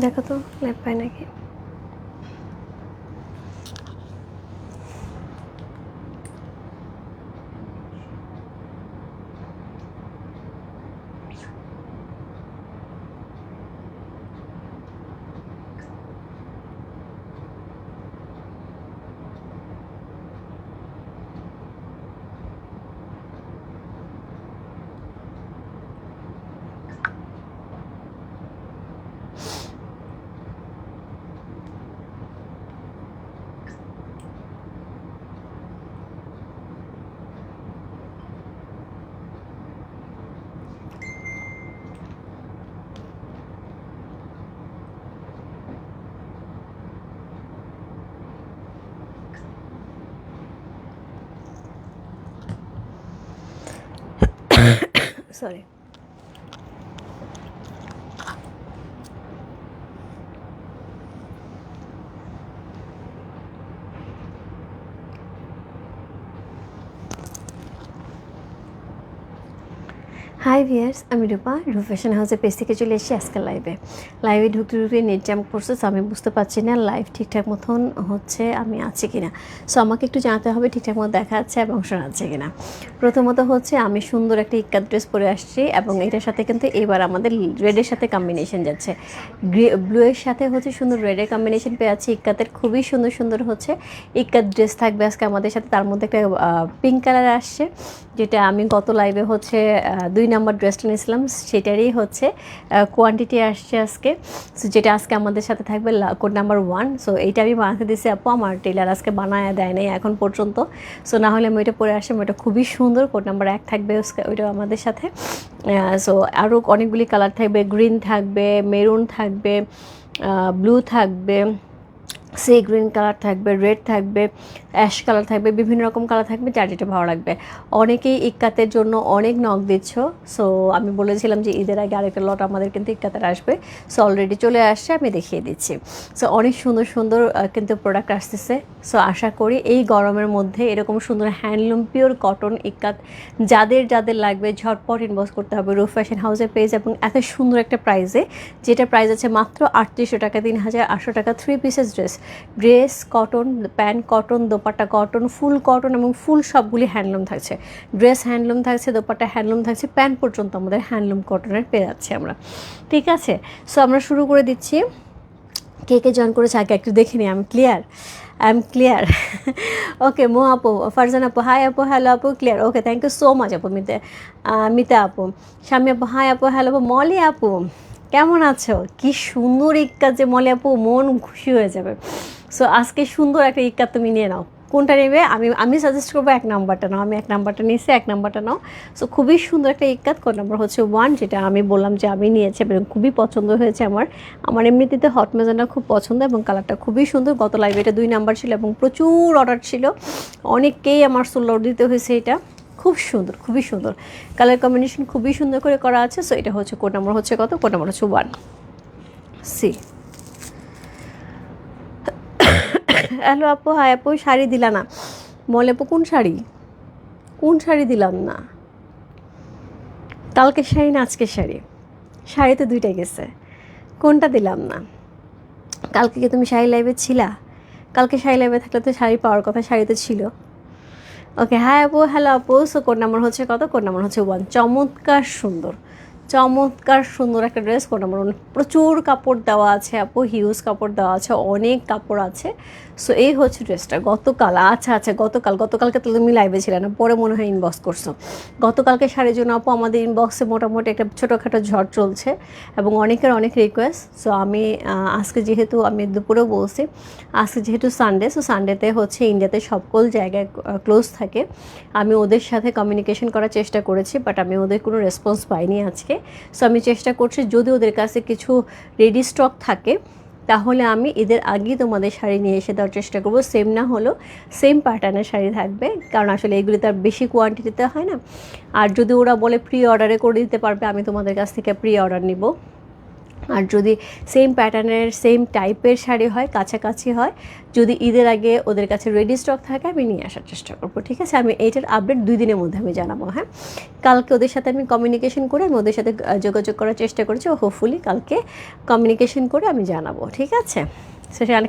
দেখো তো লাইভ পায় নাকি? সরি হাই ভিয়ার্স আমি রূপা, রূপ ফ্যাশন হাউসের পেজ থেকে চলে এসেছি আজকাল লাইভে লাইভে ঢুকতে ঢুকতে নেট জ্যাম করছে সো আমি বুঝতে পারছি না লাইভ ঠিকঠাক মতন হচ্ছে আমি আছি কিনা। সো আমাকে একটু জানাতে হবে ঠিকঠাক মতো দেখা যাচ্ছে এবং শোনা যাচ্ছে কিনা। প্রথমত হচ্ছে, আমি সুন্দর একটা ইক্কাত ড্রেস পরে আসছি এবং এটার সাথে কিন্তু এবার আমাদের রেডের সাথে কম্বিনেশন যাচ্ছে। ব্লু এর সাথে হচ্ছে সুন্দর রেডের কম্বিনেশন পেয়ে যাচ্ছি। ইক্কাতের খুবই সুন্দর সুন্দর হচ্ছে ইক্কাত ড্রেস থাকবে আজকে আমাদের সাথে। তার মধ্যে একটা পিঙ্ক কালার আসছে, যেটা আমি গত লাইভে হচ্ছে দুই নাম্বার ড্রেসটা নিয়েছিলাম, সেটারই হচ্ছে কোয়ান্টিটি আসছে আজকে। সো যেটা আজকে আমাদের সাথে থাকবে কোড নাম্বার ওয়ান সো এইটা আমি বানাতে দিয়েছি আপু, আমার টেলার আজকে বানায় দেয় নাই এখন পর্যন্ত। সো না হলে আমি ওইটা পরে আসলাম, ওইটা খুবই সুন্দর কোড নাম্বার এক থাকবে ওইটা আমাদের সাথে। সো আরও অনেকগুলি কালার থাকবে গ্রিন থাকবে মেরুন থাকবে ব্লু থাকবে। সি গ্রিন কালার থাকবে, রেড থাকবে, অ্যাশ কালার থাকবে, বিভিন্ন রকম কালার থাকবে যার যেটা ভালো লাগবে। অনেকেই ইক্কাতের জন্য অনেক নখ দিচ্ছ সো আমি বলেছিলাম যে ঈদের আগে আরেকটা লট আমাদের কিন্তু ইক্কাতের আসবে। সো অলরেডি চলে আসছে, আমি দেখিয়ে দিচ্ছি। সো অনেক সুন্দর সুন্দর কিন্তু প্রোডাক্ট আসতেছে। সো আশা করি এই গরমের মধ্যে এরকম সুন্দর হ্যান্ডলুম পিওর কটন ইক্কাত যাদের যাদের লাগবে ঝটপট ইনভেস্ট করতে হবে। রুফ ফ্যাশন হাউসের পেজ এবং এত সুন্দর একটা প্রাইসে যেটা প্রাইস আছে মাত্র আটত্রিশশো টাকা, তিন হাজার আটশো টাকা three pieces dress dress, cotton, pant, cotton, dupatta, cotton, full cotton এবং ফুল সবগুলি হ্যান্ডলুম থাকছে। ড্রেস হ্যান্ডলুম থাকছে, দোপাট্টা হ্যান্ডলুম থাকছে, প্যান্ট পর্যন্ত আমাদের হ্যান্ডলুম কটনের পেয়ে যাচ্ছি আমরা। ঠিক আছে? সো আমরা শুরু করে দিচ্ছি। কে কে জয়েন করেছে? আগে একটু দেখে নিই আমি clear I am clear okay মো আপু, ফারজান আপু হাই আপু হ্যালো আপু clear okay thank you so much আপু, মিতে মিতা আপু। স্বামী আপু হাই আপু হ্যালো আপু, মলি আপু। কেমন আছো? কি সুন্দর ইক্কাত যে মলে আপু, মন খুশি হয়ে যাবে। সো আজকে সুন্দর একটা ইক্কাত তুমি নিয়ে নাও। কোনটা নেবে? আমি আমি সাজেস্ট করব এক নাম্বারটা নাও। আমি এক নাম্বারটা নিয়েছি, এক নাম্বারটা নাও। সো খুবই সুন্দর একটা ইক্কাত কোন নাম্বার হচ্ছে ওয়ান যেটা আমি বললাম যে আমি নিয়েছি এবং খুবই পছন্দ হয়েছে আমার। আমার এমনিতে হট মেজানটা খুব পছন্দ এবং কালারটা খুবই সুন্দর। গত লাইভে এটা দুই নাম্বার ছিল এবং প্রচুর অর্ডার ছিল। অনেককেই আমার সোলো দিতে হয়েছে এটা। খুব সুন্দর, খুবই সুন্দর। কালার কম্বিনেশন খুবই সুন্দর করে করা আছে সো এটা হচ্ছে কোড নাম্বার হচ্ছে কত? কোড নাম্বার হচ্ছে ওয়ান সি হ্যালো আপু হাই আপু, শাড়ি দিলা না। মলে আপু, কোন শাড়ি? কোন শাড়ি দিলাম না? কালকে শাড়ি না আজকের শাড়ি? শাড়ি তো দুইটাই গেছে। কোনটা দিলাম না? কালকে কি তুমি শাড়ি লাইভে ছিলা? কালকে শাড়ি লাইভে থাকলে তো শাড়ি পাওয়ার কথা, শাড়িতে ছিল। ওকে হ্যাঁ আপু হ্যালো আপু সো কোন নাম্বার হচ্ছে কত? কোন নাম্বার হচ্ছে ওয়ান চমৎকার সুন্দর। চমৎকার সুন্দর একটা ড্রেস কোন নাম্বার প্রচুর কাপড় দেওয়া আছে আপু হিউজ কাপড় দেওয়া আছে, অনেক কাপড় আছে। সো এই হচ্ছে ড্রেসটা গতকাল আচ্ছা আচ্ছা গতকাল, গতকালকে তো তুমি লাইভে ছিলে না, পরে মনে হয় ইনবক্স করছ। গতকালকে শাড়ির জন্য আপু আমাদের ইনবক্সে মোটামুটি একটা ছোটোখাটো ঝড় চলছে এবং অনেকের অনেক রিকোয়েস্ট সো আমি আজকে যেহেতু আমি দুপুরেও বলছি, আজকে যেহেতু সানডে সো সানডেতে হচ্ছে ইন্ডিয়াতে সকল জায়গায় ক্লোজ থাকে। আমি ওদের সাথে কমিউনিকেশন করার চেষ্টা করেছি বাট আমি ওদের কোনো রেসপন্স পাইনি আজকে। সো আমি চেষ্টা করছি যদি ওদের কাছে কিছু রেডি স্টক থাকে তাহলে আমি এদের আগেই তোমাদের শাড়ি নিয়ে এসে দেওয়ার চেষ্টা করব। সেম না হলো সেম প্যাটার্নের শাড়ি থাকবে। কারণ আসলে এগুলি তার বেশি কোয়ান্টিটিতে হয় না। আর যদি ওরা বলে প্রি অর্ডারে করে দিতে পারবে, আমি তোমাদের কাছ থেকে প্রি অর্ডার নিব। আর যদি সেম প্যাটার্নের সেম টাইপের শাড়ি হয়, কাছাকাছি হয়, যদি ঈদের আগে ওদের কাছে রেডি স্টক থাকে, আমি নিয়ে আসার চেষ্টা করব, ঠিক আছে? আমি এইটার আপডেট দুই দিনের মধ্যে আমি জানাব হ্যাঁ? কালকে ওদের সাথে আমি কমিউনিকেশন করে আমি ওদের সাথে যোগাযোগ করার চেষ্টা করছি, ও হোপফুলি কালকে কমিউনিকেশন করে আমি জানাব, ঠিক আছে?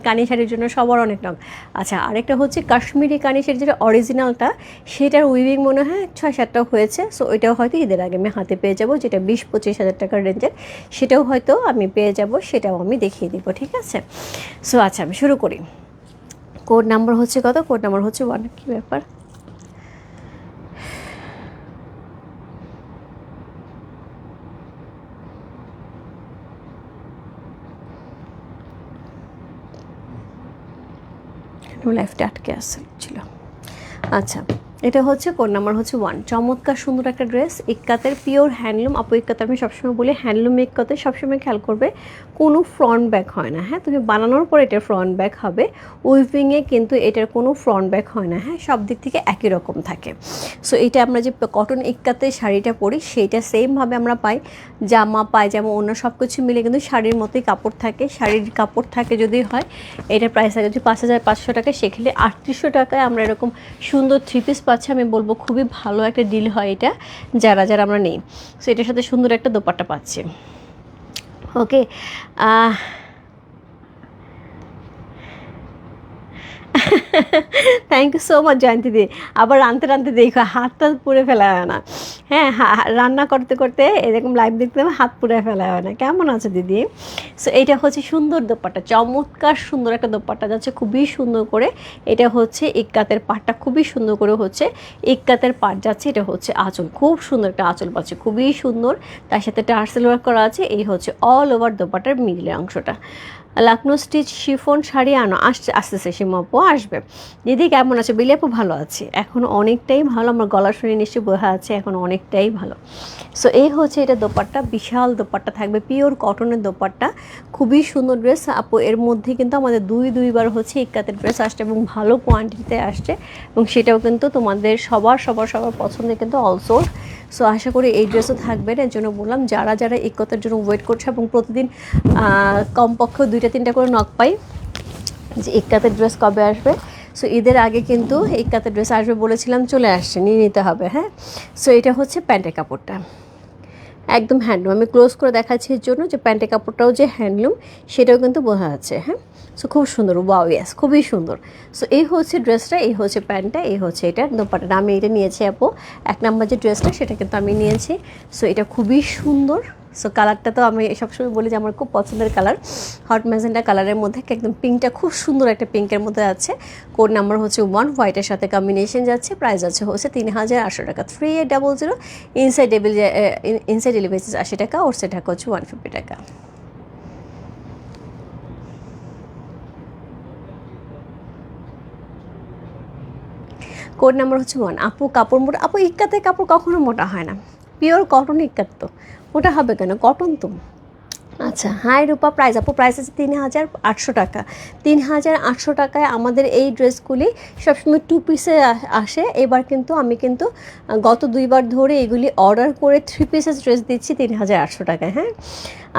কানি শাড়ির জন্য সবার অনেক রঙ আচ্ছা আরেকটা হচ্ছে কাশ্মীরি কানি শাড়ি যেটা অরিজিনালটা সেটার উইভিং মনে হয় ছয় সাতটা হয়েছে সো ওইটাও হয়তো ঈদের আগে আমি হাতে পেয়ে যাব, যেটা বিশ পঁচিশ হাজার টাকার রেঞ্জের সেটাও হয়তো আমি পেয়ে যাব, সেটাও আমি দেখিয়ে দিব, ঠিক আছে? সো আচ্ছা আমি শুরু করি। কোড নাম্বার হচ্ছে কত? কোড নাম্বার হচ্ছে ওয়ান কী ব্যাপার? লাইফটা আটকে আসছিল আচ্ছা এটা হচ্ছে কোড নাম্বার হচ্ছে ওয়ান। চমৎকার সুন্দর একটা ড্রেস, ইক্কাতের পিওর হ্যান্ডলুম। আপু ইক্কাতে আমি সবসময় বলি, হ্যান্ডলুম ইক্কাতে সবসময় খেয়াল করবে, কোনো ফ্রন্ট ব্যাক হয় না। হ্যাঁ তুমি বানানোর পর এটার ফ্রন্ট ব্যাক হবে উইভিংয়ে কিন্তু এটার কোনো ফ্রন্ট ব্যাক হয় না। হ্যাঁ সব দিক থেকে একই রকম থাকে। সো এটা আমরা যে কটন ইক্কাতে শাড়িটা পরি সেইটা সেমভাবে আমরা পাই। জামা পায়জামা অন্য সব কিছু মিলে কিন্তু শাড়ির মতোই কাপড় থাকে, শাড়ির কাপড় থাকে যদি হয়, এটার প্রাইস থাকে যদি পাঁচ হাজার পাঁচশো টাকা, সেক্ষেত্রে আটত্রিশশো টাকায় আমরা এরকম সুন্দর থ্রি পিস পাচ্ছি আমি বলব খুবই ভালো একটা ডিল হয় এটা, যারা যারা আমরা নেই। সো এটার সাথে সুন্দর একটা দোপাট্টা পাচ্ছি। Okay thank you so much Jayanti দি। আবার রানতে রানতে দেখো হাতটা পুড়ে ফেলা হয় না। হ্যাঁ রান্না করতে করতে এরকম লাইভ দেখতে হাত পুড়ে ফেলা হয় না। কেমন আছে দিদি? সো এটা হচ্ছে সুন্দর দোপাট্টা, চমৎকার সুন্দর একটা দোপাট্টা যাচ্ছে খুবই সুন্দর করে। এটা হচ্ছে ইক্কাতের পাটটা, খুবই সুন্দর করে হচ্ছে ইক্কাতের পাট যাচ্ছে, এটা হচ্ছে আঁচল। খুব সুন্দর একটা আঁচল পাচ্ছে, খুবই সুন্দর। তার সাথে টার্সেল ওয়ার্ক করা আছে, এই হচ্ছে অল ওভার দোপাটার মিডলের অংশটা। লাকনো স্টিচ শিফন শাড়ি আনো, আসছে আসতেছে সীমাপু আসবে। দিদি কেমন আছে? বিলিয়াপু ভালো আছে? এখন অনেকটাই ভালো, আমার গলা শুনে নিশ্চয়ই বোঝা আছে এখন অনেকটাই ভালো। সো এই হচ্ছে এটা দোপাট্টা, বিশাল দোপাট্টা থাকবে পিওর কটনের দোপাট্টা। খুবই সুন্দর ড্রেস আপু, এর মধ্যে কিন্তু আমাদের দুই, দুইবার হচ্ছে ইক্কাতের ড্রেস আসছে এবং ভালো কোয়ান্টিটিতে আসছে এবং সেটাও কিন্তু তোমাদের সবার সবার সবার পছন্দের কিন্তু অলসো সো আশা করি এই ড্রেসও থাকবে। এর জন্য বললাম, যারা যারা ইক্কতের জন্য ওয়েট করছে এবং প্রতিদিন কমপক্ষে দুইটা, তিনটা করে নক পাই। যে ইক্কাতের ড্রেস কবে আসবে? সো ঈদের আগে কিন্তু ইক্কাতের ড্রেস আসবে বলেছিলাম, চলে আসছে, নিয়ে নিতে হবে হ্যাঁ? সো এটা হচ্ছে প্যান্টের কাপড়টা। একদম হ্যান্ডলুম আমি ক্লোজ করে দেখাচ্ছি এর জন্য যে প্যান্টের কাপড়টাও যে হ্যান্ডলুম সেটাও কিন্তু বোঝা যাচ্ছে হ্যাঁ? সো খুব সুন্দর ওয়াও ইয়াস খুবই সুন্দর। সো এই হচ্ছে ড্রেসটা এই হচ্ছে প্যান্টটা, এই হচ্ছে এটা দোপাটাটা আমি এটা নিয়েছি আপু। এক নাম্বার যে ড্রেসটা সেটা কিন্তু আমি নিয়েছি। সো এটা খুবই সুন্দর। সো কালারটা তো আমি সবসময় বলি যে আমার খুব পছন্দের কালার হট ম্যাজেন্টা কালারের মধ্যে একদম পিঙ্কটা খুব সুন্দর একটা পিঙ্কের মধ্যে আছে। কোড নাম্বার হচ্ছে ওয়ান হোয়াইটের সাথে কম্বিনেশন যাচ্ছে প্রাইস আছে হচ্ছে তিন হাজার আটশো টাকা। Three eight double zero inside devil inside delivery আশি টাকা ওর সেটা হচ্ছে ওয়ান ফিফটি টাকা। কোড নাম্বার হচ্ছে ওয়ান আপু, কাপড় মোটা আপু, ইক্কাতে কাপড় কখনো মোটা হয় না। পিওর কটন ইক্কাত তো মোটা হবে কেন? কটন তো। আচ্ছা হাই রূপা প্রাইস আপু প্রাইস আছে তিন হাজার আটশো টাকা। তিন হাজার আটশো টাকায় আমাদের এই ড্রেসগুলি সবসময় টু পিসে আসে। এবার কিন্তু আমি কিন্তু গত দুইবার ধরে এগুলি অর্ডার করে থ্রি পিসের ড্রেস দিচ্ছি তিন হাজার আটশো টাকায় হ্যাঁ?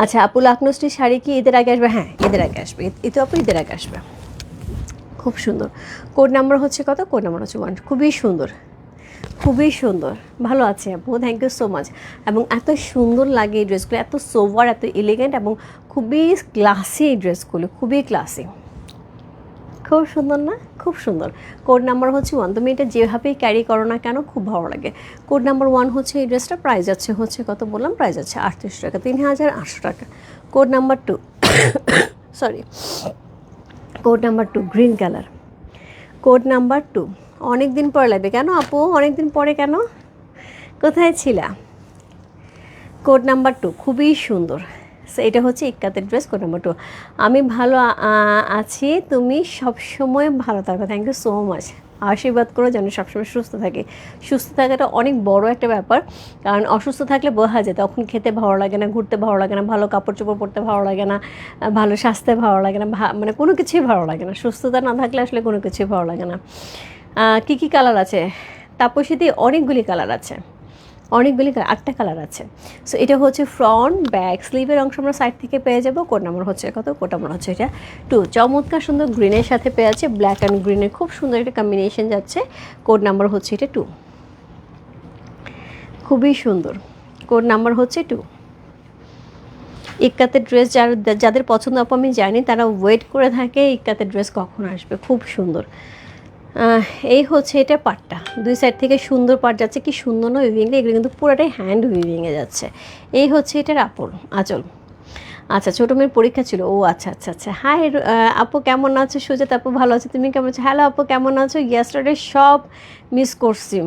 আচ্ছা আপু লাকনোস্টি শাড়ি কি ঈদের আগে আসবে? হ্যাঁ ঈদের আগে আসবে। ঈদ আপু ঈদের আগে আসবে। খুব সুন্দর। কোড নাম্বার হচ্ছে কত? কোড নাম্বার হচ্ছে ওয়ান খুবই সুন্দর। খুবই সুন্দর। ভালো আছে আপু থ্যাংক ইউ সো মাচ এবং এত সুন্দর লাগে এই ড্রেসগুলো এত সোভার এত এলিগেন্ট এবং খুবই ক্লাসি এই ড্রেসগুলো খুবই ক্লাসি খুব সুন্দর না? খুব সুন্দর। কোড নাম্বার হচ্ছে ওয়ান তুমি এটা যেভাবেই ক্যারি করো না কেন, খুব ভালো লাগে। কোড নাম্বার ওয়ান হচ্ছে এই ড্রেসটা প্রাইস আছে হচ্ছে কত বললাম? প্রাইস আছে আটত্রিশ টাকা, তিন হাজার আটশো টাকা। Code number two sorry code number two green colour code number two অনেক দিন পরে লাগবে। কেন আপু? অনেক দিন পরে কেন? কোথায় ছিলা? কোড নাম্বার টু, খুবই সুন্দর। এটা হচ্ছে ইক্কাতের ড্রেস কোড নাম্বার টু। আমি ভালো আছি, তুমি সবসময় ভালো থাকো। থ্যাংক ইউ সো মাচ আশীর্বাদ করো যেন সবসময় সুস্থ থাকে। সুস্থ থাকাটা অনেক বড় একটা ব্যাপার। কারণ অসুস্থ থাকলে বোঝা যায়, তখন খেতে ভালো লাগে না, ঘুরতে ভালো লাগে না, ভালো কাপড় চোপড় পরতে ভালো লাগে না ভালো স্বাস্থ্যে ভালো লাগে না মানে কোনো কিছুই ভালো লাগে না। সুস্থতা না থাকলে আসলে কোনো কিছুই ভালো লাগে না। কী কী কালার আছে? তাপসীতে অনেকগুলি কালার আছে। অনেকগুলি আটটা কালার আছে। সো এটা হচ্ছে ফ্রন্ট ব্যাক স্লিভের অংশ আমরা সাইড থেকে পেয়ে যাব। কোড নাম্বার হচ্ছে কত? কোড নাম্বার হচ্ছে এটা টু চমৎকার সুন্দর গ্রিনের সাথে পেয়ে আছে। ব্ল্যাক অ্যান্ড গ্রিনের খুব সুন্দর একটা কম্বিনেশন যাচ্ছে। কোড নাম্বার হচ্ছে এটা টু খুবই সুন্দর। কোড নাম্বার হচ্ছে টু ইক্কাতের ড্রেস যার, যাদের পছন্দ, আপু আমি জানি, তারা ওয়েট করে থাকে ইক্কাতের ড্রেস কখন আসবে। খুব সুন্দর। এই হচ্ছে এটা পাটটা। দুই সাইড থেকে সুন্দর পাট যাচ্ছে। কি সুন্দর না উইভিংটা এগুলো কিন্তু পুরোটাই হ্যান্ড উইভিংয়ে যাচ্ছে। এই হচ্ছে এটার আপর, আঁচল। আচ্ছা ছোটো মেয়ের পরীক্ষা ছিল। ও আচ্ছা আচ্ছা আচ্ছা। হাই আপু কেমন আছো? সুজাত আপু ভালো আছো। তুমি কেমন আছো? হ্যালো আপু কেমন আছো? ইয়েস্টারডে সব মিস করছি।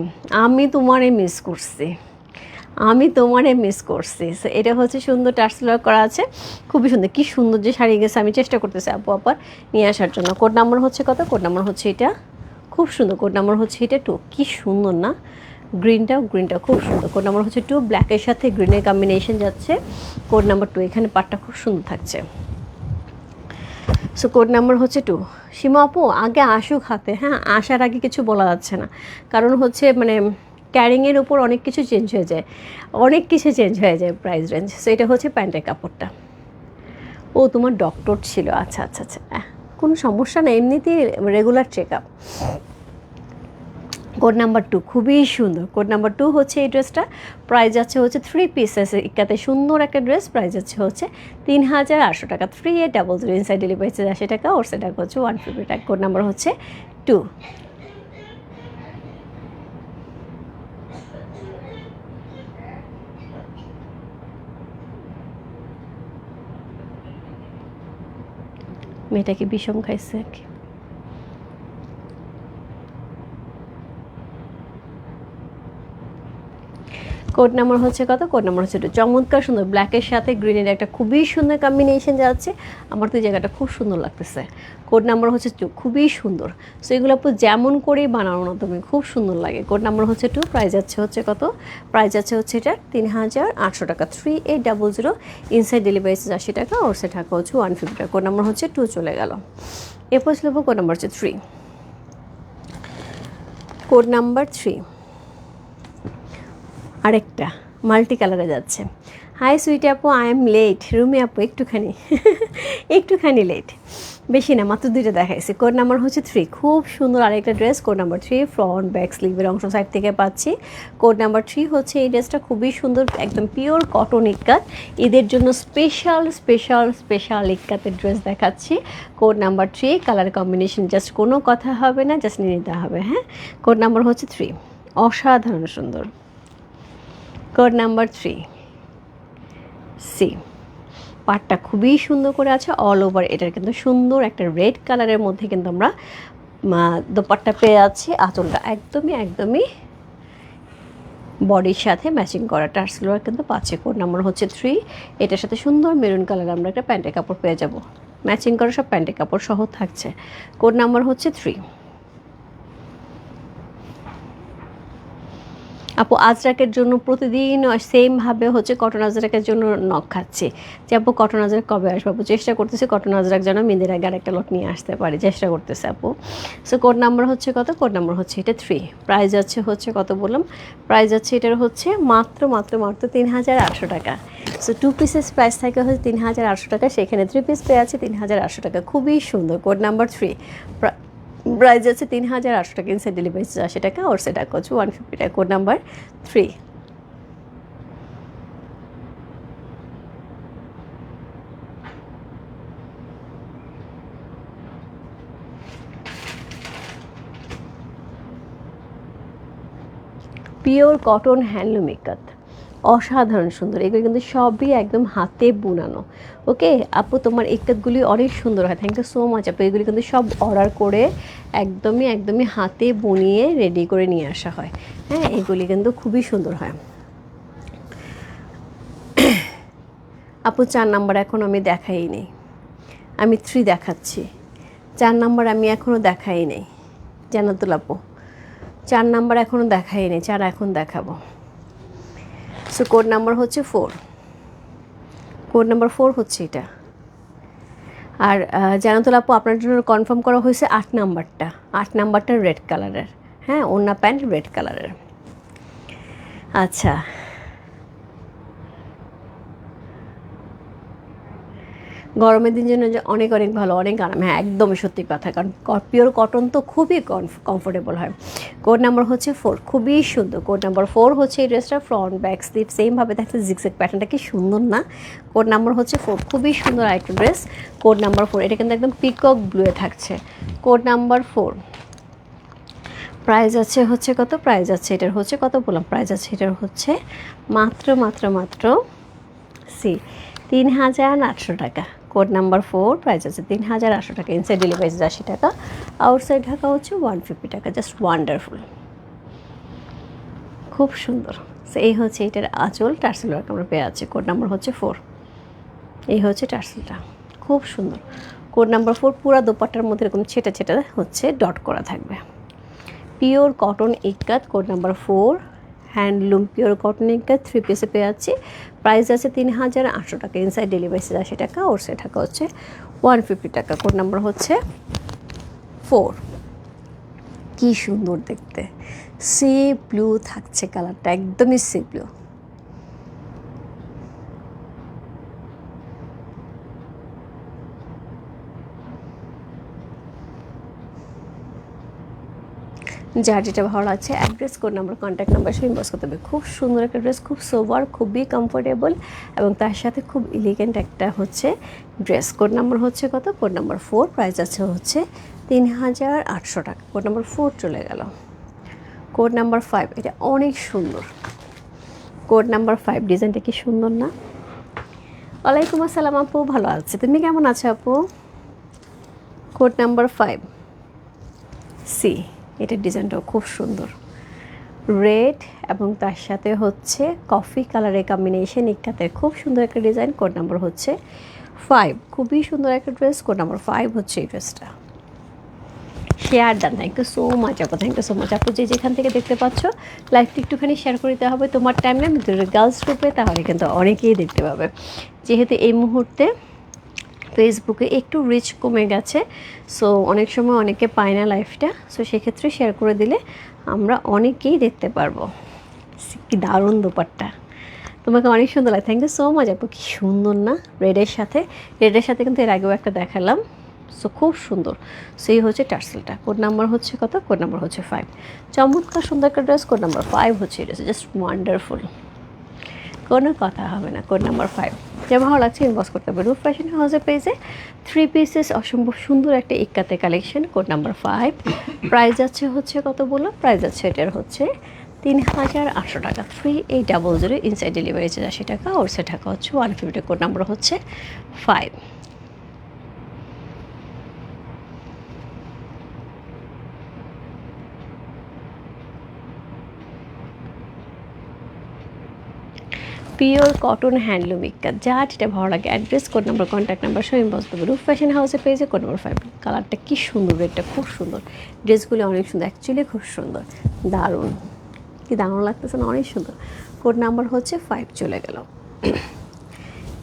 আমি তোমারে মিস করছি। আমি তোমারে মিস করছি। এটা হচ্ছে সুন্দর টার্সেলার করা আছে। খুবই সুন্দর। কী সুন্দর যে শাড়ি গেছে। আমি চেষ্টা করতেছি আপু আপার নিয়ে আসার জন্য। কোড নাম্বার হচ্ছে কত? কোড নাম্বার হচ্ছে এটা। খুব সুন্দর। কোড নাম্বার হচ্ছে এটা টু কি সুন্দর না? গ্রিনটাও গ্রিনটা খুব সুন্দর। কোড নাম্বার হচ্ছে টু ব্ল্যাকের সাথে গ্রিনের কম্বিনেশন যাচ্ছে। কোড নাম্বার টু এখানে পাটটা খুব সুন্দর থাকছে। সো কোড নাম্বার হচ্ছে টু সীমা আপু, আগে আসুক হাতে। হ্যাঁ আসার আগে কিছু বলা যাচ্ছে না। কারণ হচ্ছে মানে ক্যারিংয়ের উপর অনেক কিছু চেঞ্জ হয়ে যায়। অনেক কিছু চেঞ্জ হয়ে যায় প্রাইস রেঞ্জ সো এটা হচ্ছে প্যান্টের কাপড়টা। ও, তোমার ডক্টর ছিল। আচ্ছা আচ্ছা আচ্ছা। কোনো সমস্যা না এমনিতেই regular check up code number two খুবই সুন্দর। কোড নাম্বার টু হচ্ছে এই ড্রেসটা প্রাইস আছে হচ্ছে থ্রি পিসেস ইকাতে সুন্দর একটা ড্রেস প্রাইস আছে হচ্ছে তিন হাজার আটশো টাকা। Three a double zero inside delivery charge আশি টাকা, ওর সেটা হচ্ছে ওয়ান ফিফটি টাকা। কোড নাম্বার হচ্ছে টু মেয়েটাকে বিষম খাইছে আর কি। কোড নাম্বার হচ্ছে কত? কোড নাম্বার হচ্ছে two। চমৎকার সুন্দর ব্ল্যাকের সাথে গ্রিনের একটা খুবই সুন্দর কম্বিনেশন যাচ্ছে। আমার তো জায়গাটা খুব সুন্দর লাগতেছে। কোড নাম্বার হচ্ছে টু খুবই সুন্দর। সো এগুলো আপু যেমন করেই বানানো না তুমি, খুব সুন্দর লাগে। কোড নাম্বার হচ্ছে টু প্রাইস আছে হচ্ছে কত? প্রাইস আছে হচ্ছে এটা তিন হাজার আটশো টাকা। Three eight double zero inside delivery charge আশি টাকা ওর সে টাকা হচ্ছে ওয়ান ফিফটি টাকা। কোড নাম্বার হচ্ছে টু চলে গেল। এরপর ছিল কোড নাম্বার হচ্ছে থ্রি কোড নাম্বার থ্রি আরেকটা মাল্টি কালারে যাচ্ছে। হাই সুইটি আপু, আই এম লেট। রুমি আপু, একটুখানি একটুখানি লেট। বেশি না, মাত্র দুইটা দেখাইছি। কোড নাম্বার হচ্ছে থ্রি খুব সুন্দর আরেকটা dress, code number three front back স্লিভের অংশ সাইড থেকে পাচ্ছি। কোড নাম্বার থ্রি হচ্ছে এই ড্রেসটা খুবই সুন্দর, একদম পিওর কটন ইক্কাত ঈদের জন্য স্পেশাল স্পেশাল স্পেশাল ইক্কাতের ড্রেস দেখাচ্ছি। Code number three colour combination just কোনো কথা হবে না জাস্ট নিয়ে নিতে হবে হ্যাঁ? কোড নাম্বার হচ্ছে থ্রি অসাধারণ সুন্দর। কোড নাম্বার থ্রি সি পাটটা খুবই সুন্দর করে আছে অল ওভার এটার কিন্তু সুন্দর একটা রেড কালারের মধ্যে কিন্তু আমরা দোপাট্টা পেয়ে আছি। আঁচলটা একদমই একদমই বডির সাথে ম্যাচিং করা। টার্সেলোয়ার কিন্তু পাচ্ছে কোড নাম্বার হচ্ছে থ্রি এটার সাথে সুন্দর মেরুন কালার আমরা একটা প্যান্টের কাপড় পেয়ে যাব। ম্যাচিং করা সব প্যান্টের কাপড় সহ থাকছে। কোড নাম্বার হচ্ছে থ্রি আপু, আজরাকের জন্য প্রতিদিন সেমভাবে হচ্ছে কটন আজরাকের জন্য নখ খাচ্ছি। যে আপু, কটন আজরাক কবে আসবে? আপু, চেষ্টা করতেছি কটন আজরাক যেন মেয়েদের আগে আরেকটা লট নিয়ে আসতে পারি। চেষ্টা করতেছে আপু। সো কোড নাম্বার হচ্ছে কত? কোড নাম্বার হচ্ছে এটা থ্রি প্রাইস আছে হচ্ছে কত বললাম? প্রাইস আছে এটার হচ্ছে মাত্র মাত্র মাত্র তিন হাজার আটশো টাকা। সো টু পিসেস প্রাইস থাকে হচ্ছে তিন হাজার আটশো টাকা। সেখানে থ্রি পিস পেয়ে আছে তিন হাজার আটশো টাকা। খুবই সুন্দর। কোড নাম্বার থ্রি প্রাইস আছে তিন হাজার আটশো টাকা ইনসাইড ডেলিভারি আশি টাকা, ওর সেটা হচ্ছে ওয়ান ফিফটি টাকা। Code number three pure cotton handloom ikat অসাধারণ সুন্দর। এগুলো কিন্তু সবই একদম হাতে বোনানো। ওকে? আপু, তোমার ইকাতগুলি অনেক সুন্দর হয়। থ্যাংক ইউ সো মাচ আপু। এগুলি কিন্তু সব অর্ডার করে একদমই একদমই হাতে বুনিয়ে রেডি করে নিয়ে আসা হয়। হ্যাঁ এগুলি কিন্তু খুবই সুন্দর হয়। আপু, চার নাম্বার এখন আমি দেখাই নেই। আমি থ্রি দেখাচ্ছি। চার নাম্বার আমি এখনও দেখাই নেই। জানাতুল আপু, চার নাম্বার এখনও দেখাই নেই। চার এখন দেখাবো। সো কোড নাম্বার হচ্ছে ফোর। কোড নাম্বার ফোর হচ্ছে এটা। আর জানাতুল আপু, আপনার জন্য কনফার্ম করা হয়েছে আট নাম্বারটা। আট নাম্বারটা রেড কালারের। হ্যাঁ ওনা প্যান্ট রেড কালারের। আচ্ছা গরমের দিন জন্য যে অনেক অনেক ভালো, অনেক আরাম। হ্যাঁ একদমই সত্যি কথা। কারণ পিওর কটন তো খুবই কমফোর্টেবল হয়। কোড নাম্বার হচ্ছে ফোর খুবই সুন্দর। কোড নাম্বার ফোর হচ্ছে এই ড্রেসটা ফ্রন্ট ব্যাক স্লিপ সেমভাবে দেখছে জিগজেক প্যাটার্নটা কি সুন্দর না? কোড নাম্বার হচ্ছে ফোর খুবই সুন্দর আরেকটা ড্রেস কোড নাম্বার ফোর এটা কিন্তু একদম পিকক ব্লুয়ে থাকছে। কোড নাম্বার ফোর প্রাইস আছে হচ্ছে কত? প্রাইস আছে, এটার হচ্ছে কত বললাম? প্রাইস আছে, এটার হচ্ছে মাত্র মাত্র মাত্র সি তিন হাজার আটশো টাকা। কোড নাম্বার ফোর, প্রাইস আছে তিন হাজার আটশো টাকা ইনসাইড ডেলিভারি আশি টাকা আউটসাইড ঢাকা হচ্ছে ওয়ান ফিফটি টাকা জাস্ট ওয়ান্ডারফুল খুব সুন্দর। সো এই হচ্ছে এটার আঁচল টার্সেল ওয়ার্ক আমরা পেয়ে আছি কোড নাম্বার হচ্ছে ফোর এই হচ্ছে টার্সেলটা খুব সুন্দর। কোড নাম্বার ফোর পুরো দোপাট্টার মধ্যে এরকম ছেটা ছেটা হচ্ছে ডট করা থাকবে। Pure cotton ikat code number four handloom, pure cotton ikat three পিসে পেয়ে যাচ্ছি। প্রাইস আছে তিন হাজার আটশো টাকা। ইনসাইড ডেলিভারি আশি টাকা, ওর সে টাকা হচ্ছে ওয়ান ফিফটি টাকা। কোড নাম্বার হচ্ছে ফোর কী সুন্দর দেখতে। সে ব্লু থাকছে কালারটা একদমই সে ব্লু যার যেটা ভালো লাগছে address code number contact number সে ইনবক্স করতে হবে। খুব সুন্দর একটা ড্রেস খুব সোভার খুবই কমফোর্টেবল এবং তার সাথে খুব এলিগেন্ট একটা হচ্ছে ড্রেস কোড নাম্বার হচ্ছে কত? কোড নাম্বার ফোর প্রাইস আছে হচ্ছে তিন হাজার আটশো টাকা। কোড নাম্বার ফোর চলে গেল। কোড নাম্বার ফাইভ এটা অনেক সুন্দর। কোড নাম্বার ফাইভ ডিজাইনটা কি সুন্দর না? ওয়ালাইকুম আসসালাম আপু, ভালো আছে। তুমি কেমন আছো আপু? কোড নাম্বার ফাইভ সি এটার ডিজাইনটাও খুব সুন্দর। রেড এবং তার সাথে হচ্ছে কফি কালারের কম্বিনেশন একটাতে খুব সুন্দর একটা ডিজাইন। কোড নাম্বার হচ্ছে ফাইভ খুবই সুন্দর একটা ড্রেস। কোড নাম্বার ফাইভ হচ্ছে এই ড্রেসটা। Share done thank you so much আপু। থ্যাংক ইউ সো মাচ আপু, যে যেখান থেকে দেখতে পাচ্ছ লাইভটি একটুখানি শেয়ার করে দিতে হবে। তোমার টাইম না গার্লস গ্রুপে তাহলে কিন্তু অনেকেই দেখতে পাবে। যেহেতু এই মুহূর্তে ফেসবুকে একটু রিচ কমে গেছে। সো অনেক সময় অনেকে পায় না লাইফটা সো সেক্ষেত্রে শেয়ার করে দিলে আমরা অনেকেই দেখতে পারব। কি দারুণ দোপারটা তোমাকে অনেক সুন্দর লাগে। থ্যাংক ইউ সো মাচ আপু, কি সুন্দর না? রেডের সাথে। রেডের সাথে কিন্তু এর আগেও একটা দেখালাম। সো খুব সুন্দর। সো এই হচ্ছে টার্সেলটা। কোড নাম্বার হচ্ছে কত? কোড নাম্বার হচ্ছে ফাইভ চমৎকার সুন্দর একটা ড্রেস কোড নাম্বার ফাইভ হচ্ছে এটা জাস্ট ওয়ান্ডারফুল কোনো কথা হবে না, কোড নাম্বার ফাইভ যে ভালো লাগছে ইনবক্স করতে হবে। রুফ ফ্যাশন হাউসের পেজে থ্রি পিসেস অসম্ভব সুন্দর একটা ইক্কাতে collection code number five price আছে হচ্ছে কত বলল? প্রাইস আছে এটার হচ্ছে তিন হাজার আটশো টাকা। থ্রি এই double zero inside delivery charge আশি টাকা ওর সে টাকা হচ্ছে ওয়ান ফিফটি কোড নাম্বার হচ্ছে five pure cotton handloom ikat যা যেটা ভালো লাগে। Address code number contact number সব ইম্পস দেবো রুফ ফ্যাশন হাউসে পেয়েছে কোড নাম্বার ফাইভ কালারটা কী সুন্দর রেটটা খুব সুন্দর। ড্রেসগুলি অনেক সুন্দর অ্যাকচুয়ালি খুব সুন্দর। দারুণ। কি দারুণ লাগতেছে না, অনেক সুন্দর। কোড নাম্বার হচ্ছে ফাইভ চলে গেল।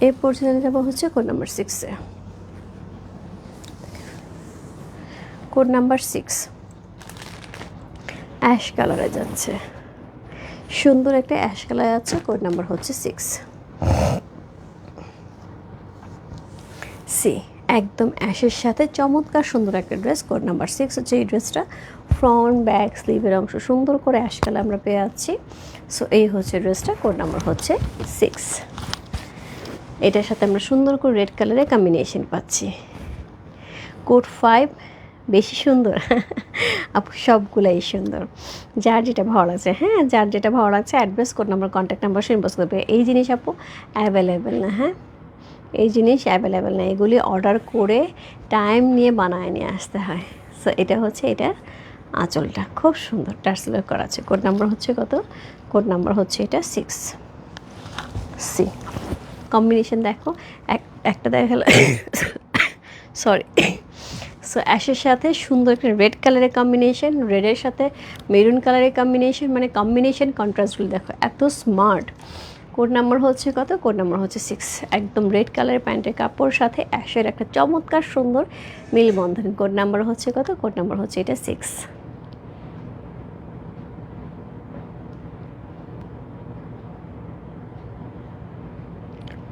এরপর চলে যাব হচ্ছে কোড নাম্বার সিক্সে কোড নাম্বার সিক্স অ্যাশ কালারে যাচ্ছে। সুন্দর একটা অ্যাশ কালার আছে কোড নাম্বার হচ্ছে সিক্স সি একদম অ্যাশের সাথে চমৎকার সুন্দর একটা ড্রেস কোড নাম্বার সিক্স হচ্ছে এই ড্রেসটা ফ্রন্ট ব্যাক স্লিভের অংশ, সুন্দর করে অ্যাশ কালার আমরা পেয়ে যাচ্ছি। সো এই হচ্ছে ড্রেসটা কোড নাম্বার হচ্ছে সিক্স এটার সাথে আমরা সুন্দর করে রেড কালারের কম্বিনেশন পাচ্ছি। কোড ফাইভ বেশি সুন্দর। আপু, সবগুলাই সুন্দর। যার যেটা ভালো লাগছে হ্যাঁ? যার যেটা ভালো লাগছে address code number contact number সে ইনবক্স করবে। এই জিনিস আপু অ্যাভেলেবেল না হ্যাঁ? এই জিনিস অ্যাভেলেবেল না। এগুলি অর্ডার করে টাইম নিয়ে বানায় নিয়ে আসতে হয়। সো এটা হচ্ছে এটার আঁচলটা। খুব সুন্দর। টার্সেল করা আছে। কোড নাম্বার হচ্ছে কত? কোড নাম্বার হচ্ছে এটা সিক্স সি কম্বিনেশন দেখো। এক, একটা দেখাল। সরি সো অ্যাশের সাথে সুন্দর একটা রেড কালারের কম্বিনেশন রেডের সাথে মেরুন কালারের কম্বিনেশন মানে কম্বিনেশন কন্ট্রাস্টগুলো দেখো, এত স্মার্ট কোড নাম্বার হচ্ছে কত? কোড নাম্বার হচ্ছে সিক্স একদম রেড কালারের প্যান্টের কাপড়, সাথে অ্যাশের একটা চমৎকার সুন্দর মিলবন্ধন। কোড নাম্বার হচ্ছে কত? কোড নাম্বার হচ্ছে এটা সিক্স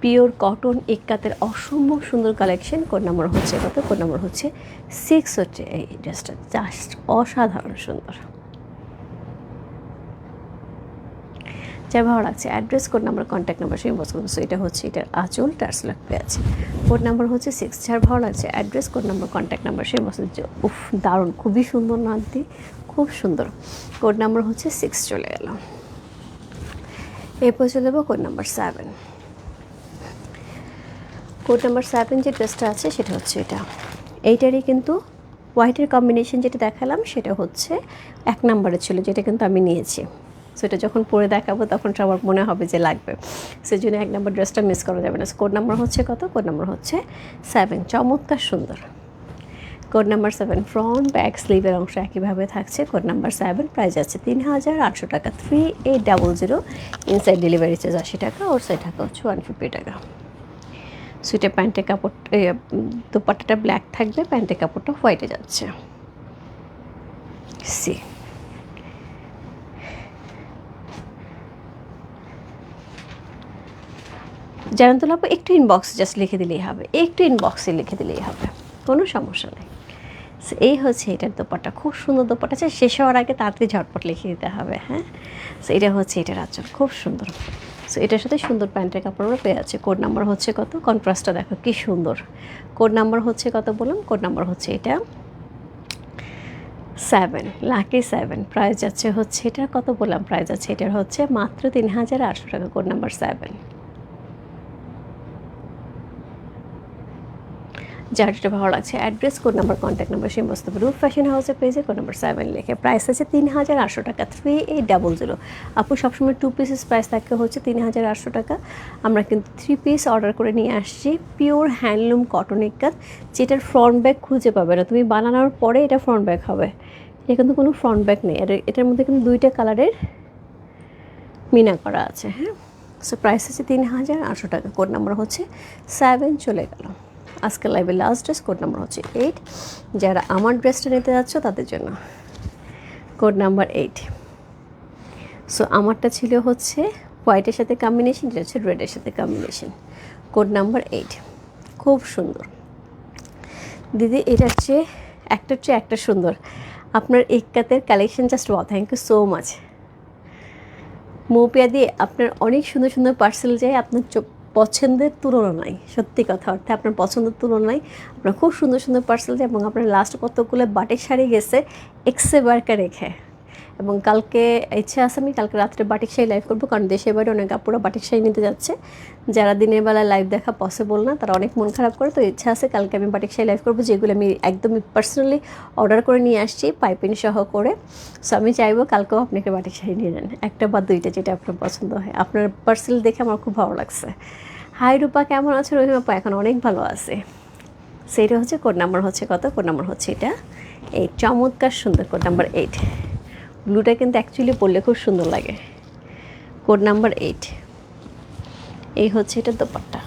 পিওর কটন ইক্কাতের অসম্ভব সুন্দর কালেকশন কোড নাম্বার হচ্ছে কত? কোড নাম্বার হচ্ছে সিক্স হচ্ছে এই ড্রেসটা জাস্ট অসাধারণ সুন্দর। যা ভালো লাগছে address code number contact number, সেই বস করব এটা হচ্ছে এটার আঁচল টার্স লাগবে আছে। কোড নাম্বার হচ্ছে সিক্স যার ভালো লাগছে address code number contact number, সেই বস উফ, দারুণ, খুবই সুন্দর নান্তি খুব সুন্দর। কোড নাম্বার হচ্ছে সিক্স চলে গেল এরপর চলে যাব code number seven code number seven যে ড্রেসটা আছে, সেটা হচ্ছে এটা। এইটারই কিন্তু হোয়াইটের কম্বিনেশন যেটা দেখালাম, সেটা হচ্ছে এক নম্বরে ছিল, যেটা কিন্তু আমি নিয়েছি। সো এটা যখন পরে দেখাবো, তখন সবার মনে হবে যে লাগবে। সেই জন্য এক নম্বর ড্রেসটা মিস করা যাবে না। কোড নাম্বার হচ্ছে কত? কোড নাম্বার হচ্ছে সেভেন চমৎকার সুন্দর। Code number seven front back স্লিভের অংশ একইভাবে থাকছে। কোড নাম্বার সেভেন প্রাইস আছে তিন হাজার আটশো টাকা। Three eight double zero inside delivery charge আশি টাকা ওর সাইড টাকা হচ্ছে ওয়ান ফিফটি টাকা। সুইটের প্যান্টের কাপড় দোপাট্টাটা ব্ল্যাক থাকবে, প্যান্টের কাপড়টা হোয়াইটে যাচ্ছে। সি জানান তো লাভ একটু ইনবক্সে জাস্ট লিখে দিলেই হবে। একটু ইনবক্সে লিখে দিলেই হবে। কোনো সমস্যা নেই। এই হচ্ছে এটার দোপাট্টা। খুব সুন্দর দোপাট্টা আছে। শেষ হওয়ার আগে তাড়াতাড়ি ঝটপট লিখে দিতে হবে হ্যাঁ? সো এটা হচ্ছে এটার আচল খুব সুন্দর। সো এটার সাথে সুন্দর প্যান্টের কাপড় কাপড়ও পেয়ে আছে। কোড নাম্বার হচ্ছে কত? কন্ট্রাস্টটা দেখো, কি সুন্দর। কোড নাম্বার হচ্ছে কত বললাম কোড নাম্বার হচ্ছে এটা সেভেন লাকি সেভেন প্রাইস যাচ্ছে হচ্ছে এটা কত বললাম? প্রাইস আছে এটার হচ্ছে মাত্র তিন হাজার আটশো টাকা, কোড নাম্বার সেভেন যার যেটা ভালো লাগছে address code number contact number সেই বস্তু রূপ ফ্যাশন হাউসের পেজে কোড নাম্বার সেভেন লিখে। প্রাইস আছে তিন হাজার আটশো টাকা থ্রি এইট ডাবল জিরো আপু সবসময় টু পিসেস প্রাইস থাকে হচ্ছে তিন হাজার আটশো টাকা। আমরা কিন্তু থ্রি পিস অর্ডার করে নিয়ে আসছি পিওর হ্যান্ডলুম কটনের ইকাত যেটার ফ্রন্ট ব্যাগ খুঁজে পাবে না। তুমি বানানোর পরে এটা ফ্রন্ট ব্যাগ হবে। এটা কিন্তু কোনো ফ্রন্ট ব্যাগ নেই। এটা এটার মধ্যে কিন্তু দুইটা কালারের মিনা করা আছে হ্যাঁ? সো প্রাইস আছে তিন হাজার আটশো টাকা কোড নাম্বার হচ্ছে সেভেন চলে গেল। আজকে লাইভে লাস্ট ড্রেস কোড নাম্বার হচ্ছে এইট যারা আমার ড্রেসটা নিতে যাচ্ছ, তাদের জন্য। কোড নাম্বার এইট সো আমারটা ছিল হচ্ছে হোয়াইটের সাথে কম্বিনেশন যেটা হচ্ছে রেডের সাথে কম্বিনেশন কোড নাম্বার এইট খুব সুন্দর। দিদি এটার চেয়ে একটার চেয়ে একটা সুন্দর। আপনার ইক্কাতের কালেকশন জাস্ট ওয়া thank you so much Moupiya দিয়ে আপনার অনেক সুন্দর সুন্দর পার্সেল যায়, আপনার চো- পছন্দের তুলনা নাই সত্যি কথা, অর্থাৎ আপনার পছন্দের তুলনায় আপনার খুব সুন্দর সুন্দর পার্সেল এবং আপনার লাস্ট কতগুলো বাটিক শাড়ি গেছে, এক্সে বারকা রেখে। এবং কালকে ইচ্ছা আছে আমি কালকে রাত্রে বাটিক শাড়ি লাইভ করব, কারণ দেশের বাইরে অনেক আপুরা বাটিক শাড়ি নিতে যাচ্ছে। যারা দিনের বেলায় লাইভ দেখা পসিবল না, তারা অনেক মন খারাপ করে, তো ইচ্ছা আছে কালকে আমি বাটিক শাড়ি লাইভ করব, যেগুলো আমি একদমই পার্সোনালি অর্ডার করে নিয়ে আসছি, পাইপিং সহ করে। সো আমি চাইব কালকেও আপনাকে বাটিক শাড়ি নিয়ে যান একটা বা দুইটা যেটা আপনার পছন্দ হয়। আপনার পার্সেল দেখে আমার খুব ভালো লাগছে। হাই রূপা, কেমন আছে? রহিম আপা, এখন অনেক ভালো আছে। সেইটা হচ্ছে কোড নাম্বার হচ্ছে কত? কোড নাম্বার হচ্ছে এটা। এই চমৎকার সুন্দর কোড নাম্বার এইট ব্লুটা কিন্তু অ্যাকচুয়ালি পরলে খুব সুন্দর লাগে। কোড নাম্বার এইট এই হচ্ছে এটা দোপাট্টা।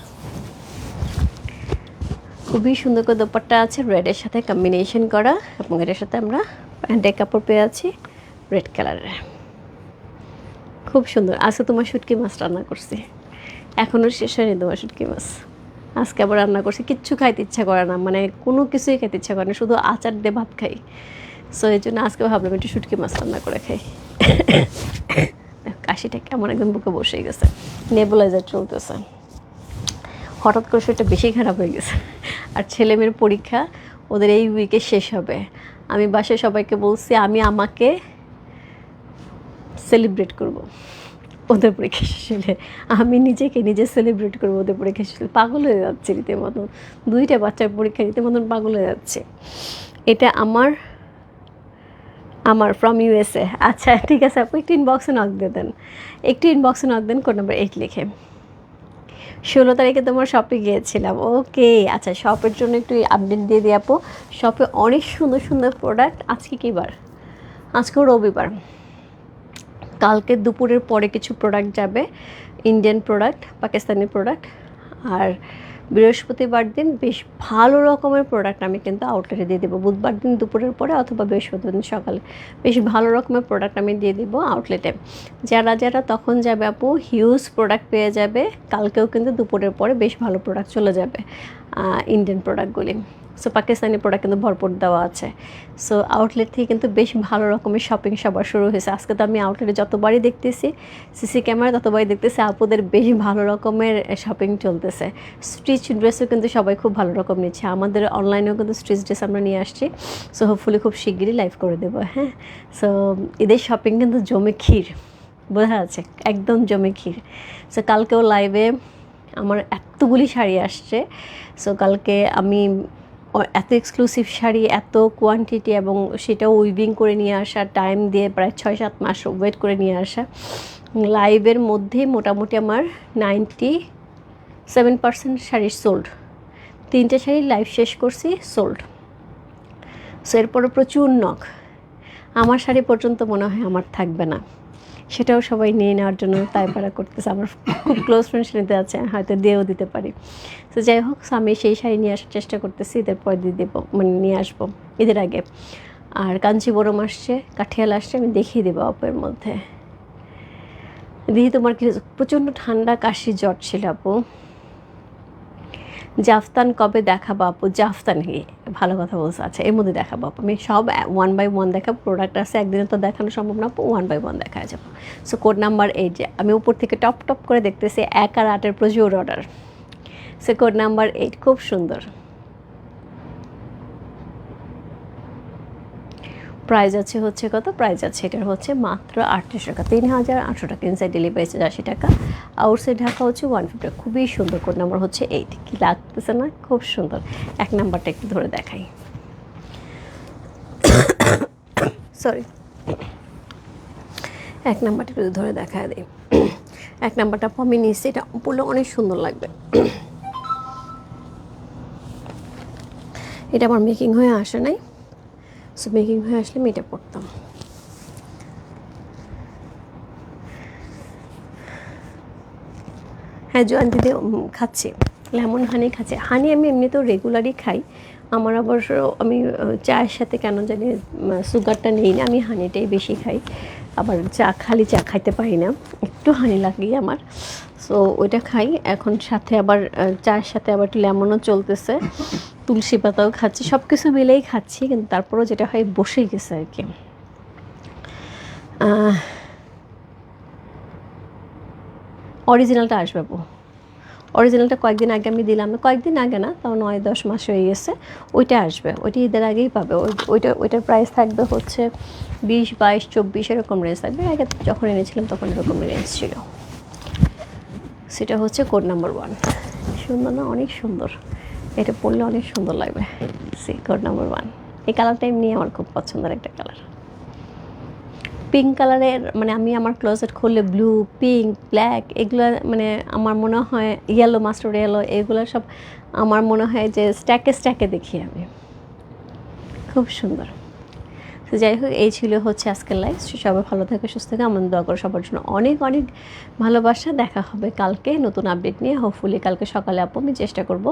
খুবই সুন্দর করে দোপাট্টা আছে রেডের সাথে কম্বিনেশন করা এবং এটার সাথে আমরা প্যান্টের কাপড় পেয়ে আছি রেড কালারের খুব সুন্দর। আজকে তোমার শুটকি মাছ রান্না করছি। এখনও শেষ হয়নি তোমার শুটকি মাছ। আজকে আবার রান্না করছি। কিচ্ছু খাইতে ইচ্ছা করে না। মানে কোনো কিছুই খেতে ইচ্ছা করে না। শুধু আচার দিয়ে ভাত খাই। সো এই জন্য আজকে ভাবলাম একটু শুটকি মাছ রান্না করে খাই। কাশিটা কেমন একদম বুকে বসে গেছে। নেবুলাইজার চলতেছে। হঠাৎ করে শরীরটা বেশি খারাপ হয়ে গেছে। আর ছেলে মেয়ের পরীক্ষা ওদের এই উইকে শেষ হবে। আমি বাসায় সবাইকে বলছি, আমি আমাকে সেলিব্রেট করব। ওদের পরীক্ষা শেষ হলে। আমি নিজেকে নিজে সেলিব্রেট করব ওদের পরীক্ষা শেষ হলে। পাগল হয়ে যাচ্ছে রীতিমতন দুইটা বাচ্চার পরীক্ষা রীতিমতন পাগল হয়ে যাচ্ছে। এটা আমার আমার ফ্রম ইউএসএ আচ্ছা ঠিক আছে আপু, একটু ইনবক্সে নক দিয়ে দেন। একটু ইনবক্সে নক দেন কোড নাম্বার এইট লিখে। ষোলো তারিখে তোমার শপে গিয়েছিলাম। ওকে আচ্ছা শপের জন্য একটু আপডেট দিয়ে দিই আপু। শপে অনেক সুন্দর সুন্দর প্রোডাক্ট আজকে কী বার? আজকেও রবিবার। কালকে দুপুরের পরে কিছু প্রোডাক্ট যাবে। ইন্ডিয়ান প্রোডাক্ট পাকিস্তানি প্রোডাক্ট আর বৃহস্পতিবার দিন বেশ ভালো রকমের প্রোডাক্ট আমি কিন্তু আউটলেটে দিয়ে দেবো। বুধবার দিন দুপুরের পরে অথবা বৃহস্পতিবার দিন সকালে বেশ ভালো রকমের প্রোডাক্ট আমি দিয়ে দেবো আউটলেটে যারা যারা তখন যাবে আপু হিউজ প্রোডাক্ট পেয়ে যাবে, কালকেও কিন্তু দুপুরের পরে বেশ ভালো প্রোডাক্ট চলে যাবে ইন্ডিয়ান প্রোডাক্টগুলি সো পাকিস্তানি প্রোডাক্ট কিন্তু ভরপুর দেওয়া আছে। সো আউটলেট থেকে কিন্তু বেশ ভালো রকমের শপিং সবার শুরু হয়েছে। আজকে তো আমি আউটলেটে যতবারই দেখতেছি সিসি ক্যামেরা ততবারই দেখতেছি, আপুদের বেশ ভালো রকমের শপিং চলতেছে। স্টিচ ড্রেসও কিন্তু সবাই খুব ভালো রকম নিচ্ছে। আমাদের অনলাইনেও কিন্তু স্টিচ ড্রেস আমরা নিয়ে আসছি। সো হোপফুলি খুব শিগগিরই লাইভ করে দেবো হ্যাঁ। সো এদের শপিং কিন্তু জমে ক্ষীর, বোঝা যাচ্ছে? একদম জমে ক্ষীর। সো কালকেও লাইভে আমার এতগুলি শাড়ি আসছে। সো কালকে আমি এত এক্সক্লুসিভ শাড়ি, এত কোয়ান্টিটি এবং সেটাও উইভিং করে নিয়ে আসা টাইম দিয়ে প্রায় ছয় সাত মাস ওয়েট করে নিয়ে আসা। লাইভের মধ্যে মোটামুটি আমার ninety seven percent sari sold তিনটে শাড়ি লাইভ শেষ করছি সোল্ড সো এরপরে প্রচুর নখ আমার শাড়ি পর্যন্ত মনে হয় আমার থাকবে না। সেটাও সবাই নিয়ে নেওয়ার জন্য তাই পারা করতেছে। আমার খুব ক্লোজ ফ্রেন্ড শ্রেণীতে আছে, হয়তো দিয়েও দিতে পারি। তো যাই হোক আমি সেই শাড়ি নিয়ে আসার চেষ্টা করতেছি ঈদের পর দিয়ে দেবো মানে নিয়ে আসব ঈদের আগে। আর কাঞ্চি কাঞ্চিবরম আসছে, কাঠিয়াল আসছে, আমি দেখিয়ে দেবো অপের মধ্যে। দিদি, তোমার কি প্রচণ্ড ঠান্ডা, কাশি জ্বর ছিল আপু? জাফতান কবে দেখা আপু? জাফতান ভালো কথা বলছে। আচ্ছা এর মধ্যে দেখা আপু। আমি সব ওয়ান বাই ওয়ান দেখাবো। প্রোডাক্ট আছে, একদিনে তো দেখানো সম্ভব না ওয়ান বাই ওয়ান দেখা যাব। সো কোড নাম্বার এইট আমি উপর থেকে টপ টপ করে দেখতেছি, এক আর আটের প্রচুর order so code number eight খুব সুন্দর। প্রাইস আছে হচ্ছে কত? প্রাইস আছে এটার হচ্ছে মাত্র আটত্রিশ টাকা। তিন হাজার আটশো টাকা ইনসাইড ডেলিভারি চার্জ আশি টাকা। আউটসাইড ঢাকা হচ্ছে ওয়ান ফিফটি খুবই সুন্দর কোড নাম্বার হচ্ছে এইট কি লাগতেছে না? খুব সুন্দর। এক নাম্বারটা একটু ধরে দেখাই। সরি এক নাম্বারটা একটু ধরে দেখা দিই। এক নাম্বারটা আমি নিচ্ছি। এটা পড়লে অনেক সুন্দর লাগবে। এটা আমার মেকিং হয়ে আসে নাই। সো মেকিং হয়ে আসলে মেটে পড়তাম হ্যাঁ জোয়ান দিদি খাচ্ছে। লেমন হানি খাচ্ছে। হানি আমি এমনিতেও রেগুলারই খাই। আমার অবশ্য আমি চায়ের সাথে কেন জানি সুগারটা নেই না, আমি হানিটাই বেশি খাই। আবার চা, খালি চা খাইতে পারি না। একটু হানি লাগে আমার। সো ওইটা খাই। এখন সাথে আবার চায়ের সাথে আবার একটু লেমনও চলতেছে। তুলসী পাতাও খাচ্ছি। সব কিছু মিলেই খাচ্ছি, কিন্তু তারপরেও যেটা হয়, বসেই গেছে আর কি। অরিজিনালটা আসবে, আপু। অরিজিনালটা কয়েকদিন আগে আমি দিলাম। কয়েকদিন আগে না, তাও নয়, দশ মাস হয়ে গেছে। ওইটা আসবে। ওইটা ঈদের আগেই পাবে। ওই, ওইটা, ওইটার প্রাইস থাকবে হচ্ছে বিশ, বাইশ, চব্বিশ এরকম রেঞ্জ থাকবে। আগে যখন এনেছিলাম তখন এরকম রেঞ্জ ছিল। সেটা হচ্ছে কোড নাম্বার ওয়ান সুন্দর না? অনেক সুন্দর। এটা পরলে অনেক সুন্দর লাগবে। সি কোড নাম্বার ওয়ান এই কালারটা এমনি আমার খুব পছন্দের একটা কালার পিঙ্ক কালারের মানে আমি আমার ক্লোজেট খুললে ব্লু পিঙ্ক ব্ল্যাক এগুলো মানে আমার মনে হয় ইয়েলো মাস্টার্ড ইয়েলো এগুলো সব আমার মনে হয় যে স্ট্যাকে স্ট্যাকে দেখি আমি। খুব সুন্দর। তো যাই হোক, এই ছিল হচ্ছে আজকের লাইফ সবাই ভালো থাকে, সুস্থ থাকে। আমার দোয়া করো সবার জন্য অনেক অনেক ভালোবাসা। দেখা হবে কালকে নতুন আপডেট নিয়ে। হোপফুলি কালকে সকালে আপু, আমি চেষ্টা করব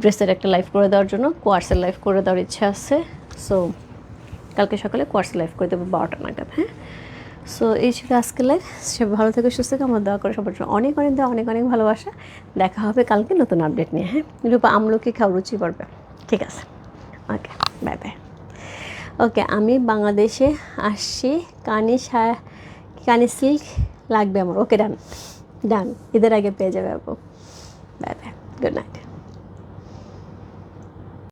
ড্রেসের একটা লাইভ করে দেওয়ার জন্য। কোয়ার্সের লাইভ করে দেওয়ার ইচ্ছা আছে। সো কালকে সকালে কোয়ার্স লাইভ করে দেবো বারোটা নাগাদ হ্যাঁ? সো এই ছিল আজকের লাইভ সে ভালো থেকে, সুস্থ থাকে। আমার দোয়া করে সবার জন্য অনেক অনেক দেওয়া অনেক অনেক ভালোবাসা। দেখা হবে কালকে নতুন আপডেট নিয়ে হ্যাঁ? রূপা আমলকি খাওয়া রুচি পড়বে ঠিক আছে। ওকে বাই বাই ওকে আমি বাংলাদেশে আসছি। কানি কানি সিল্ক লাগবে আমার। ওকে ডান ডান ঈদের আগে পেয়ে যাবে আপু। Bye bye good night